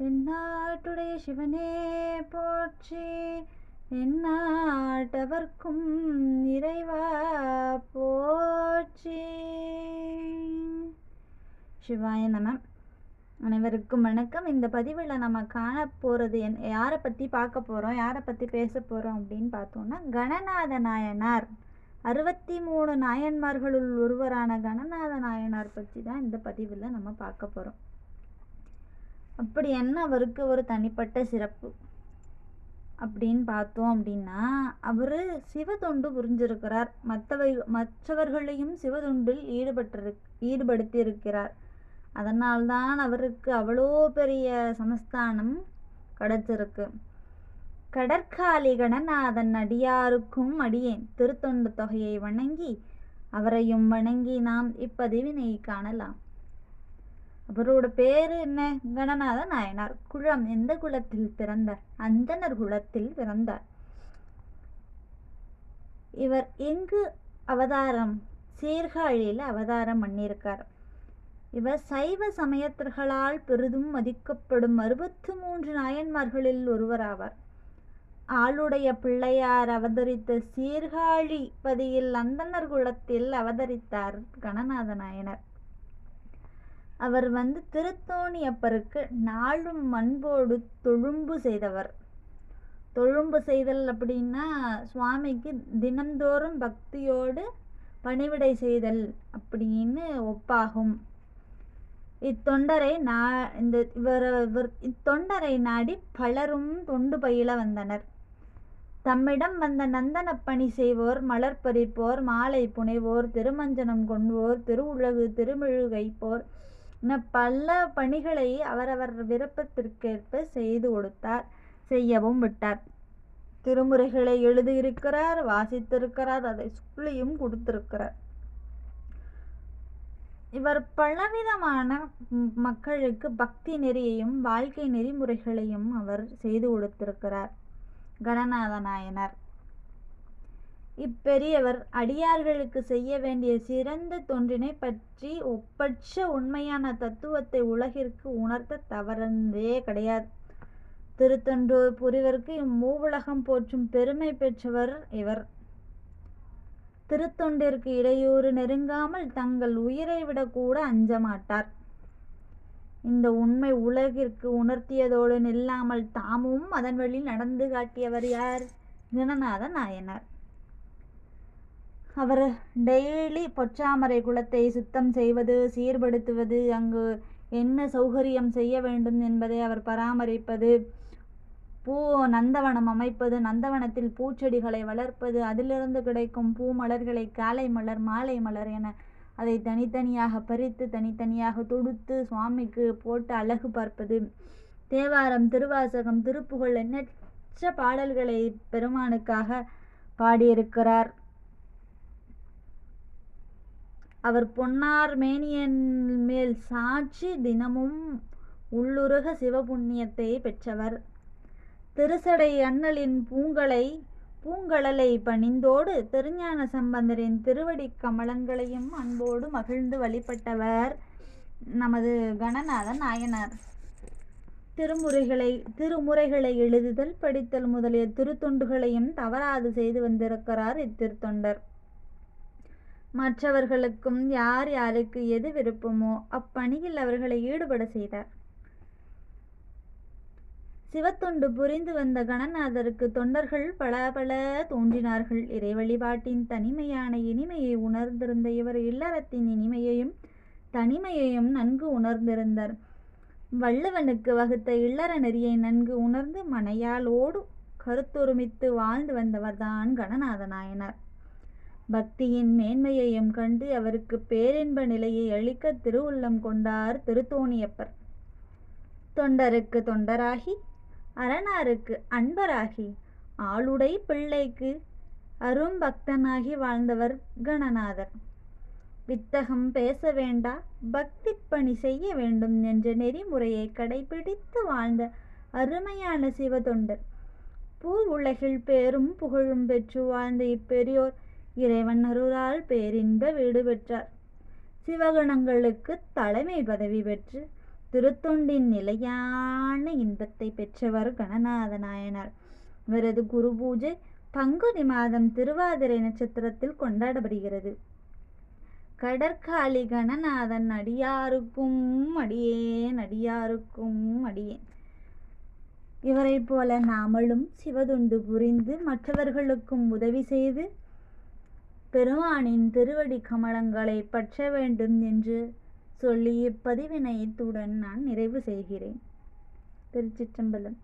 தென்னாட்டுடைய சிவனே போற்றி. எந்நாட்டவர்க்கும் இறைவா போற்றி. சிவாய நம. அனைவருக்கும் வணக்கம். இந்த பதிவில் நம்ம காண போகிறது என் யாரை பற்றி பார்க்க போகிறோம் யாரை பற்றி பேச போகிறோம் அப்படின்னு பார்த்தோம்னா கணநாத நாயனார். அறுபத்தி மூணு நாயன்மார்களுள் ஒருவரான கணநாத நாயனார் பற்றி தான் இந்த பதிவில் நம்ம பார்க்க போகிறோம் அப்படி என்ன அவருக்கு ஒரு தனிப்பட்ட சிறப்பு? அப்படின்னு பார்த்தோம் அப்படின்னா அவர் சிவதொண்டு புரிஞ்சிருக்கிறார். மற்றவை மற்றவர்களையும் சிவதொண்டில் ஈடுபட்டிரு ஈடுபடுத்தியிருக்கிறார். அதனால்தான் அவருக்கு அவ்வளோ பெரிய சமஸ்தானம் கிடைச்சிருக்கு. கடற்காலி அதன் அடியாருக்கும் அடியேன். திருத்தொண்டு தொகையை வணங்கி அவரையும் வணங்கி நாம் இப்பதிவினை காணலாம். அவரோட பேரு என்ன? கணநாத நாயனார். குளம் எந்த குலத்தில் பிறந்தார்? அந்தனர் குலத்தில் பிறந்தார். இவர் எங்கு அவதாரம்? சீர்காழியில் அவதாரம் பண்ணியிருக்கார். இவர் சைவ சமயத்தர்களால் பெரிதும் மதிக்கப்படும் அறுபத்து மூன்று நாயன்மார்களில் ஒருவராவார் ஆளுடைய பிள்ளையார் அவதரித்த சீர்காழி பதியில் அந்தனர் குலத்தில் அவதரித்தார் கணநாத நாயனர். அவர் வந்து திருத்தோணி அப்பருக்கு நாளும் மண்போடு தொழும்பு செய்தவர். தொழும்பு செய்தல் அப்படின்னா சுவாமிக்கு தினந்தோறும் பக்தியோடு பணிவிடை செய்தல் அப்படின்னு ஒப்பாகும். இத்தொண்டரை நா இந்த இவர் இவர் இத்தொண்டரை நாடி பலரும் தொண்டு பயில வந்தனர். தம்மிடம் வந்த நந்தன பணி செய்வோர் மலர் பறிப்போர் மாலை புனைவோர் திருமஞ்சனம் கொண்டுவோர் திருவுலகு திருமெழுகைப்போர் என பல பணிகளை அவரவர் விருப்பத்திற்கேற்ப செய்து கொடுத்தார் செய்யவும் விட்டார். திருமுறைகளை எழுதியிருக்கிறார் வாசித்திருக்கிறார் அதை சொல்லியும் கொடுத்திருக்கிறார். இவர் பலவிதமான மக்களுக்கு பக்தி நெறியையும் வாழ்க்கை நெறிமுறைகளையும் அவர் செய்து கொடுத்திருக்கிறார். கணநாத நாயனார் இப்பெரியவர் அடியார்களுக்கு செய்ய வேண்டிய சிறந்த தொன்றினை பற்றி ஒப்பற்ற உண்மையான தத்துவத்தை உலகிற்கு உணர்த்த தவறந்தே கிடையாது. திருத்தொன்று புரிவருக்கு இம்மூவுலகம் போற்றும் பெருமை பெற்றவர் இவர். திருத்தொண்டிற்கு இடையூறு நெருங்காமல் தங்கள் உயிரை விடக்கூட அஞ்சமாட்டார். அஞ்ச மாட்டார் இந்த உண்மை உலகிற்கு உணர்த்தியதோடு நில்லாமல் தாமும் அதன் வழி நடந்து காட்டியவர் யார்? கணநாத நாயனார் அவர் டெய்லி பொற்றாமரை குளத்தை சுத்தம் செய்வது சீர்படுத்துவது அங்கு என்ன சௌகரியம் செய்ய வேண்டும் என்பதை அவர் பராமரிப்பது பூ நந்தவனம் அமைப்பது நந்தவனத்தில் பூச்செடிகளை வளர்ப்பது அதிலிருந்து கிடைக்கும் பூ மலர்களை காலை மலர் மாலை மலர் என அதை தனித்தனியாக பறித்து தனித்தனியாக தொடுத்து சுவாமிக்கு போட்டு அழகு பார்ப்பது. தேவாரம் திருவாசகம் திருப்புகழ் எண்ணற்ற பாடல்களை பெருமானுக்காக பாடியிருக்கிறார். அவர் பொன்னார் மேனியன் மேல் சாட்சி தினமும் உள்ளுருக சிவபுண்ணியத்தை பெற்றவர். திருசடை அண்ணலின் பூங்கலை பூங்கழலை பணிந்தோடு திருஞான சம்பந்தரின் திருவடி கமலங்களையும் அன்போடு மகிழ்ந்து வழிபட்டவர் நமது கணநாத நாயனார். திருமுறைகளை திருமுறைகளை எழுதுதல் படித்தல் முதலிய திருத்தொண்டுகளையும் தவறாது செய்து வந்திருக்கிறார் இத்திருத்தொண்டர். மற்றவர்களுக்கும் யார் யாருக்கு எது விருப்பமோ அப்பணியில் அவர்களை ஈடுபட செய்தார். சிவத்தொண்டு புரிந்து வந்த கணநாதருக்கு தொண்டர்கள் பல பல தோன்றினார்கள். இறை வழிபாட்டின் தனிமையான இனிமையை உணர்ந்திருந்த இவர் இல்லறத்தின் இனிமையையும் தனிமையையும் நன்கு உணர்ந்திருந்தார். வள்ளுவனுக்கு வகுத்த இல்லற நெறியை நன்கு உணர்ந்து மனையாளோடு கருத்தொருமித்து வாழ்ந்து வந்தவர்தான் கணநாத நாயனார் பக்தியின் மேன்மையையும் கண்டு அவருக்கு பேரின்ப நிலையை அளிக்க திருவுள்ளம் கொண்டார் திருத்தோணியப்பர். தொண்டருக்கு தொண்டராகி அரணாருக்கு அன்பராகி ஆளுடை பிள்ளைக்கு அரும்பக்தனாகி வாழ்ந்தவர் கணநாதர். வித்தகம் பேச வேண்டா பக்தி பணி செய்ய வேண்டும் என்ற நெறிமுறையை கடைபிடித்து வாழ்ந்த அருமையான சிவதொண்டர். பூ உலகில் பேரும் புகழும் பெற்று வாழ்ந்த இப்பெரியோர் இறைவன் அருளால் பேரின்ப வீடு பெற்றார். சிவகணங்களுக்கு தலைமை பதவி பெற்று திருத்தொண்டின் நிலையான இன்பத்தை பெற்றவர் கணநாத நாயனார் இவரது குரு பூஜை பங்குனி மாதம் திருவாதிரை நட்சத்திரத்தில் கொண்டாடப்படுகிறது. கடற்காளி கணநாதன் அடியாருக்கும் அடியேன் அடியாருக்கும் அடியேன். இவரைப் போல நாமளும் சிவதுண்டு புரிந்து மற்றவர்களுக்கும் உதவி செய்து பெருமானின் திருவடி கமலங்களை பற்ற வேண்டும் என்று சொல்லி இப்பதிவினை இத்துடன் நான் நிறைவு செய்கிறேன். திருச்சிற்றம்பலம்.